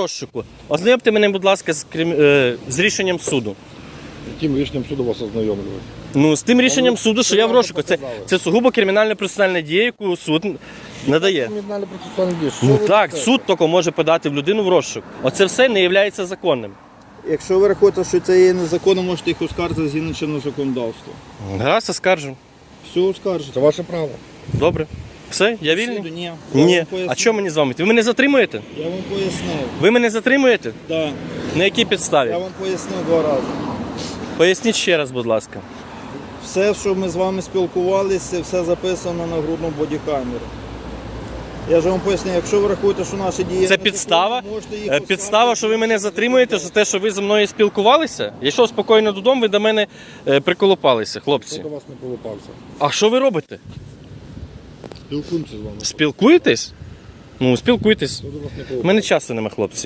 розшуку. Ознайомте мене, будь ласка, з, крим- е, з рішенням суду. Яким рішенням суду вас ознайомлювати? Ну, з тим рішенням суду, що я в розшуку. Це, показали. це сугубо кримінальна процесуальна дія, яку суд надає. Кримінальне процесуальне дії. Що Ну ви так, несете? суд тільки може подати в людину в розшук. Оце все не є законним. Якщо ви рахуєте, що це є незаконно, можете їх оскаржити згідно чинного законодавства. Гаразд, оскаржу. Все оскаржите. Це ваше право. Добре. Все, я вільний? Ні. Я Ні. А що мені з вами? Ви мене затримуєте? Я вам пояснив. Ви мене затримуєте? Да. На якій підставі? Я вам пояснив два рази. Поясніть ще раз, будь ласка. Все, що ми з вами спілкувалися, все записано на грудну бодікамеру. Я ж вам поясню, якщо ви рахуєте, що наші дії Це підстава? можете їх Е, Підстава, що ви мене затримуєте за те, що ви зі мною спілкувалися? Я йшов спокійно додому, ви до мене е, приколопалися, Хто до вас не колупався? А що ви робите? Спілкуємося з вами. Спілкуєтесь? Ну, спілкуйтесь. У мене часу нема, хлопці.